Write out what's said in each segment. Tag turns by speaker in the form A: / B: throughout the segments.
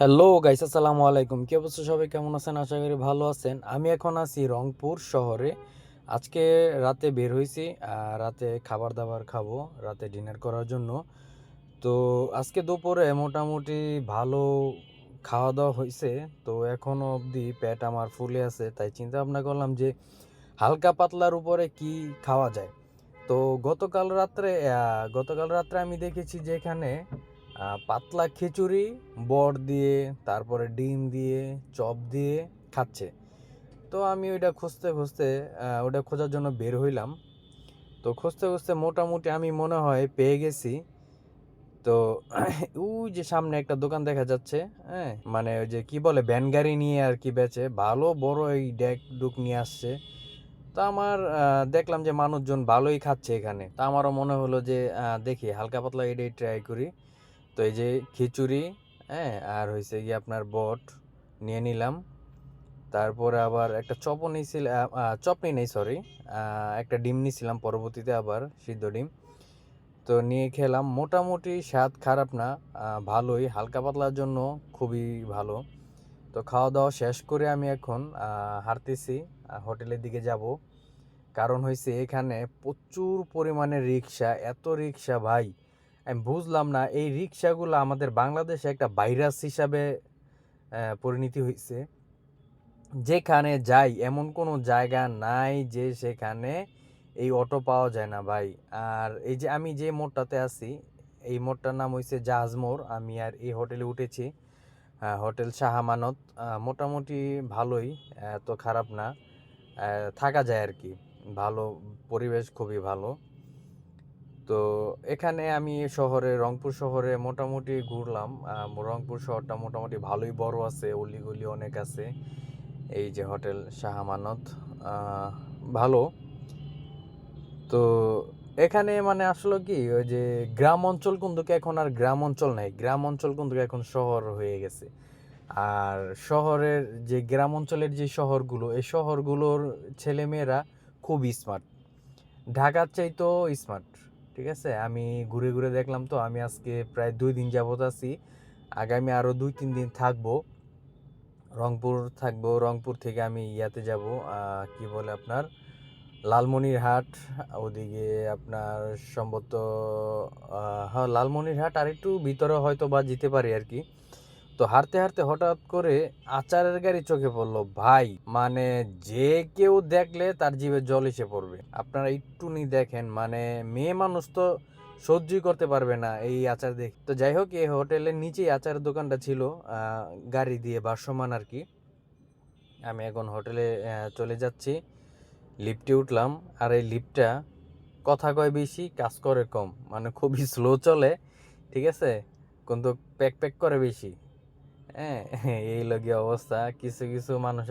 A: Hello guys আসসালামু আলাইকুম। কি অবস্থা সবাই? কেমন আছেন? আশা করি ভালো আছেন। আমি এখন আছি রংপুর শহরে। আজকে রাতে বের হয়েছি রাতে খাবার দাবার খাব, রাতে ডিনার করার জন্য। তো আজকে দুপুরে মোটামুটি ভালো খাওয়া দাওয়া হয়েছে। তো এখনও অবধি পেট আমার ফুলে আছে, তাই চিন্তা ভাবনা করলাম যে হালকা পাতলার উপরে কি খাওয়া যায়। তো গতকাল রাত্রে গতকাল রাত্রে আমি দেখেছি যে এখানে পাতলা খিচুড়ি, বড় দিয়ে, তারপরে ডিম দিয়ে, চপ দিয়ে খাচ্ছে। তো আমি ওইটা খুঁজতে খুঁজতে ওটা খোঁজার জন্য বের হইলাম। তো খুঁজতে খুঁজতে মোটামুটি আমি মনে হয় পেয়ে গেছি। তো ওই যে সামনে একটা দোকান দেখা যাচ্ছে হ্যাঁ? মানে ওই যে কি বলে ভ্যান গাড়ি নিয়ে আর কি বেচে, ভালো, বড় এই ডেক ডুক নিয়ে আসছে। তো আমার দেখলাম যে মানুষজন ভালোই খাচ্ছে এখানে। তা আমারও মনে হলো যে দেখি হালকা পাতলা এটাই ট্রাই করি। তো এই যে খিচুড়ি হ্যাঁ আর হয়েছে গিয়ে আপনার বট নিয়ে নিলাম। তারপরে আবার একটা চপও নিয়েছিলাম চপ নিই নেই সরি একটা ডিম নিয়েছিলাম পরবর্তীতে আবার সিদ্ধ ডিম। তো নিয়ে খেলাম মোটামুটি স্বাদ খারাপ না ভালোই হালকা পাতলার জন্য খুবই ভালো। তো খাওয়া দাওয়া শেষ করে আমি এখন আহ, হাঁটতেছি হোটেলের দিকে যাব। কারণ হয়েছে এখানে প্রচুর পরিমাণে রিক্সা এত রিক্সা ভাই আমি বুঝলাম না, এই রিক্সাগুলো আমাদের বাংলাদেশে একটা ভাইরাস হিসাবে পরিণতি হয়েছে। যেখানে যাই, এমন কোনো জায়গা নাই যে সেখানে এই অটো পাওয়া যায় না ভাই। আর এই যে আমি যে মোড়টাতে আছি, এই মোড়টার নাম হয়েছে জাহাজ মোড়। আমি আর এই হোটেলে উঠেছি হোটেল শাহামানত মোটামুটি ভালোই, এত খারাপ না থাকা যায় আর কি। ভালো পরিবেশ খুবই ভালো। তো এখানে আমি শহরে, রংপুর শহরে মোটামুটি ঘুরলাম। রংপুর শহরটা মোটামুটি ভালোই বড় আছে, অলিগলি অনেক আছে। এই যে হোটেল শাহামানত ভালো। তো এখানে মানে আসলে কি, ওই যে গ্রাম অঞ্চল কিন্তু এখন আর গ্রাম অঞ্চল নাই, গ্রাম অঞ্চল কিন্তু এখন শহর হয়ে গেছে। আর শহরের যে গ্রাম অঞ্চলের যে শহরগুলো, এই শহরগুলোর ছেলেমেয়েরা খুব স্মার্ট ঢাকার চাইতেও স্মার্ট ঠিক আছে? আমি ঘুরে ঘুরে দেখলাম তো, আমি আজকে প্রায় দুই দিন যাবত আছি। আগামী আরও দুই, তিন দিন থাকব। রংপুর থাকব, রংপুর থেকে আমি ইয়াতে যাব কি বলে আপনার? লালমনিরহাট, ওদিকে আপনার সম্ভবত হ্যাঁ লালমনিরহাট আর একটু ভিতরে হয়তো বা যেতে পারি আর কি। তো হাঁটতে হাঁটতে হঠাৎ করে আচারের গাড়ি চোখে পড়ল, ভাই মানে যে কেউ দেখলে তার জিভে জল এসে পড়বে। আপনারা একটুনি দেখেন মানে মেয়ে মানুষ তো সহ্যই করতে পারবে না এই আচার দেখে। তো যাই হোক, এই হোটেলের নিচেই আচারের দোকানটা ছিল গাড়ি দিয়ে ভাসমান আর কি। আমি এখন হোটেলে চলে যাচ্ছি। লিফটে উঠলাম, আর এই লিফটটা কথা কয় বেশি, কাজ করে কম। মানে খুবই স্লো চলে, ঠিক আছে? কিন্তু প্যাক প্যাক করে বেশি। হ্যাঁ এই লগিয়া অবস্থা। কিছু কিছু মানুষ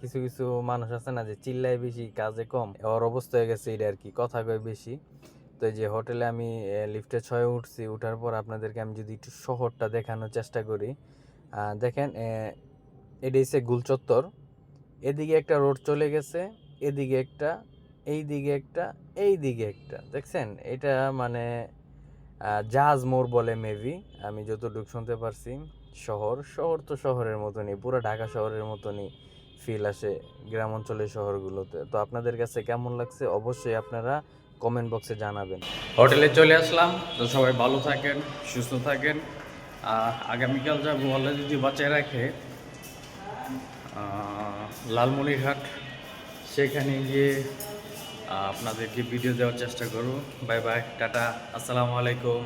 A: কিছু কিছু মানুষ আছে না যে চিল্লায় বেশি, কাজে কম। ওর অবস্থা হয়ে গেছে এটা আর কি কথা কয় বেশি। তো যে হোটেলে আমি লিফটে ছয়ে উঠছি, উঠার পর আপনাদেরকে আমি যদি একটু শহরটা দেখানোর চেষ্টা করি। দেখেন এটা হচ্ছে গুলচত্বর এদিকে একটা রোড চলে গেছে, এদিকে একটা এই দিকে একটা এই দিকে একটা। দেখছেন? এটা মানে জাহাজ মোড় বলে মেবি আমি যতটুকু শুনতে পারছি। শহর শহর তো শহরের মতনই, পুরো ঢাকা শহরের মতনই ফিল আসে গ্রাম অঞ্চলের শহরগুলোতে। তো আপনাদের কাছে কেমন লাগছে? অবশ্যই আপনারা কমেন্ট বক্সে জানাবেন। হোটেলে চলে আসলাম, তো সবাই ভালো থাকেন, সুস্থ থাকেন। আগামীকাল যাব আল্লাহ যদি বাঁচায় রাখে লালমনিরহাট, সেখানে গিয়ে আপনাদেরকে ভিডিও দেওয়ার চেষ্টা করব। বাই বাই টাটা, আসসালামু আলাইকুম।